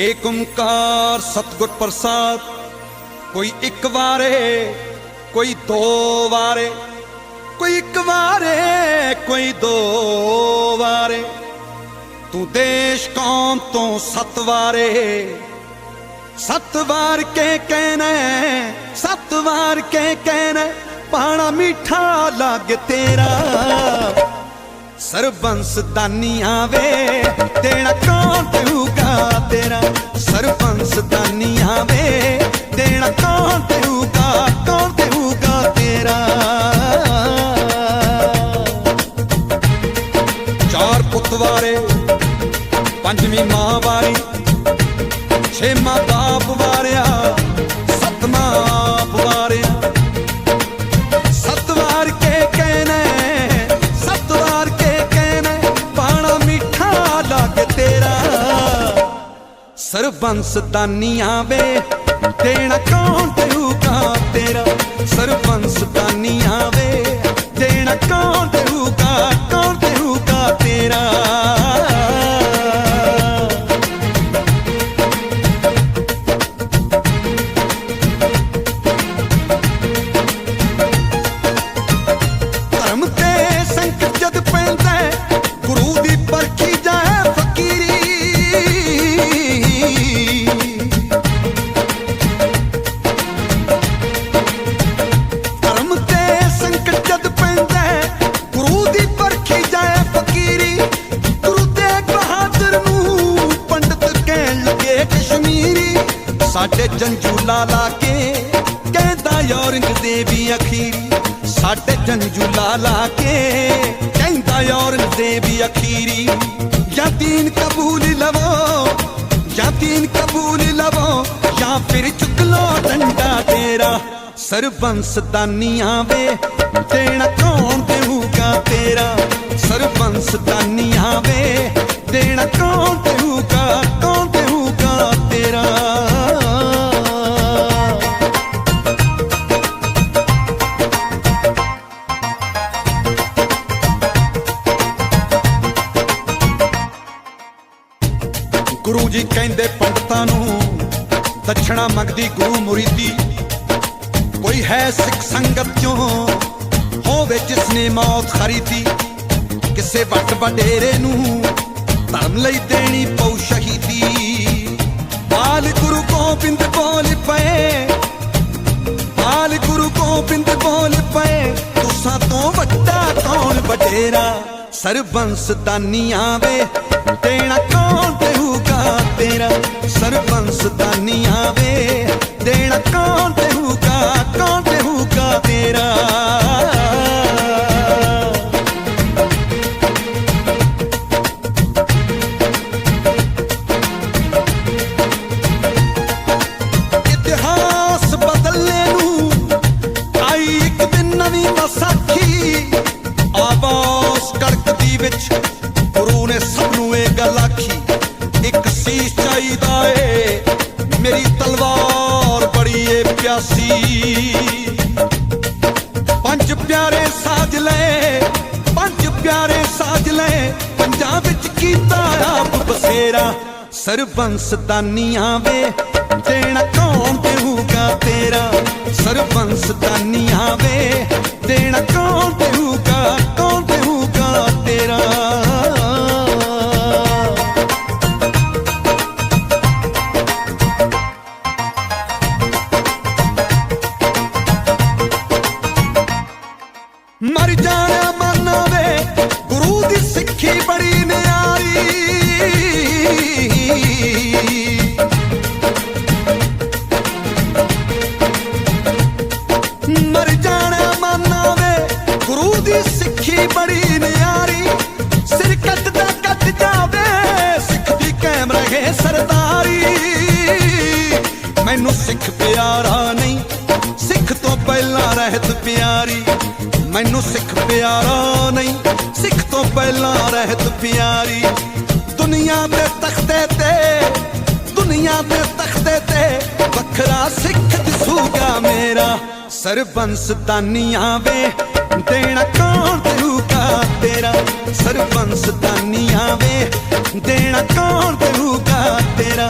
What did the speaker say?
ਏਕ ਓੰਕਾਰ ਸਤਿਗੁਰ ਪ੍ਰਸਾਦ, ਕੋਈ ਇੱਕ ਵਾਰੇ, ਕੋਈ ਦੋ ਵਾਰੇ, ਕੋਈ ਇੱਕ ਵਾਰੇ, ਕੋਈ ਦੋ ਵਾਰੇ। ਤੂੰ ਦੇਸ਼ ਕੌਮ ਤੋਂ ਸੱਤ ਵਾਰੇ, ਸੱਤ ਵਾਰ ਕੇ ਕਹਿਣਾ, ਸੱਤ ਵਾਰ ਕੇ ਕਹਿਣਾ, ਪਾਣਾ ਮਿੱਠਾ ਲੱਗ ਤੇਰਾ। ਸਰਬੰਸ ਦਾਨੀਆਂ ਆਵੇ, ਤੇਰਾ ਕੌਣ ਦੇਊਗਾ ਤੇਰਾ? ਸਰਬੰਸ ਦਾਨੀਆਂ ਆਵੇ, ਤੇਰਾ ਕੌਣ ਦੇਊਗਾ ਕੌਣ ਦੇਊਗਾ ਤੇਰਾ? ਚਾਰ ਪੁੱਤ ਵਾਰੇ ਪੰਜਵੀਂ ਮਾਂ ਵਾਰੀ, ਛੇਵਾਂ ਬਾਪ ਵਾਰਿਆ, ਸੱਤਵਾਂ ਸਰਬੰਸ ਦਾਨੀਆਂ ਵੇ। ਦੇਣਾ ਕੌਣ ਦੇਊਗਾ ਸਾਡੇ ਜੰਜੂਲਾ ਲਾ ਕੇ ਕਹਿੰਦਾ ਔਰੰਗਜ਼ੇਬੀ ਅਖੀਰੀ। ਸਾਡੇ ਜੰਜੂਲਾ ਲਾ ਕੇ ਕਹਿੰਦਾ ਔਰੰਗਜ਼ੇਬੀ ਅਖੀਰੀ ਜਾਂ ਦੀਨ ਕਬੂਲ ਲਵੋ, ਜਾਂ ਦੀਨ ਕਬੂਲ ਲਵੋ, ਜਾਂ ਫਿਰ ਚੁੱਕ ਲੋ ਡੰਡਾ ਤੇਰਾ। ਸਰਬੰਸ ਦਾਨੀਆਂ ਵੇ, ਦੇਣਾ ਕੌਣ ਦੇਊਗਾ ਤੇਰਾ? ਸਰਬੰਸ ਦਾਨੀਆਂ ਵੇ, ਦੇਣਾ ਕੌਣ ਦੇਊਗਾ ਗੁਰੂ ਜੀ ਕਹਿੰਦੇ ਪੰਡਤਾਂ ਨੂੰ ਦਛਣਾ ਮੰਗਦੀ ਗੁਰੂ ਮੁਰੀਦੀ, ਕੋਈ ਹੈ ਸਿੱਖ ਸੰਗਤ ਚੋਂ ਹੋਵੇ ਜਿਸ ਨੇ ਮੌਤ ਖਰੀਦੀ? ਕਿਸੇ ਵੱਟ ਵਡੇਰੇ ਨੂੰ ਧਰਮ ਲਈ ਦੇਣੀ ਪਉ ਸ਼ਹੀਦੀ। ਬਾਲ ਗੁਰੂ ਗੋਬਿੰਦ ਬੋਲ ਪਏ, ਬਾਲ ਗੁਰੂ ਗੋਬਿੰਦ ਬੋਲ ਪਏ, ਤੁਸਾਂ ਤੋਂ ਵੱਡਾ ਕੌਣ ਵਡੇਰਾ? ਸਰਬੰਸ ਦਾਨੀਆਂ ਵੇ ਦੇਣਾ ਗੁਰੂ ਨੇ ਸਭ ਨੂੰ ਇਹ ਗੱਲ ਆਖੀ। ਇੱਕ ਸੀਸ ਚਾਹੀਦਾ ਏ, ਮੇਰੀ ਤਲਵਾਰ ਬੜੀ ਏ ਪਿਆਸੀ। ਪੰਜ ਪਿਆਰੇ ਸਾਜ ਲੈ, ਪੰਜ ਪਿਆਰੇ ਸਾਜ ਲੈ ਪੰਜਾਂ ਵਿੱਚ ਕੀਤਾ ਆਪ ਬਸੇਰਾ। ਸਰਬੰਸ ਦਾਨੀਆਂ ਵੇ, ਦੇਣਾ ਕੌਣ ਦੇਊਗਾ ਤੇਰਾ? ਸਰਬੰਸ ਦਾਨੀਆਂ ਵੇ, ਦੇਣਾ ਕੌਣ ਦੇਊਗਾ, ਕੌਣ ਦੀ ਸਿੱਖੀ ਬੜੀ ਨਿਆਰੀ, ਸਿਰ ਕੱਟਦਾ ਕੱਟ ਜਾਵੇ, ਸਿੱਖ ਦੀ ਕਾਇਮ ਰਹੇ ਸਰਦਾਰੀ। ਮੈਨੂੰ ਸਿੱਖ ਪਿਆਰਾ ਨਹੀਂ, ਸਿੱਖ ਤੋਂ ਪਹਿਲਾਂ ਰਹਿਤ ਪਿਆਰੀ। ਮੈਨੂੰ ਸਿੱਖ ਪਿਆਰਾ ਨਹੀਂ, ਸਿੱਖ ਤੋਂ ਪਹਿਲਾਂ ਰਹਿਤ ਪਿਆਰੀ। ਦੁਨੀਆ ਦੇ ਤਖਤੇ ਤੇ, ਦੁਨੀਆ ਦੇ ਤਖਤੇ ਤੇ ਵੱਖਰਾ ਸਿੱਖ ਦਿਸੂਗਾ ਮੇਰਾ। ਸਰਬੰਸ ਤਾਨੀ ਆਵੇ ਦੇਣਾ ਕੌਣ ਤੇਰੂਗਾ ਤੇਰਾ? ਸਰਬੰਸ ਤਾਨੀ ਆਵੇ ਦੇਣਾ ਕੌਣ ਤੇਰੂਗਾ ਤੇਰਾ?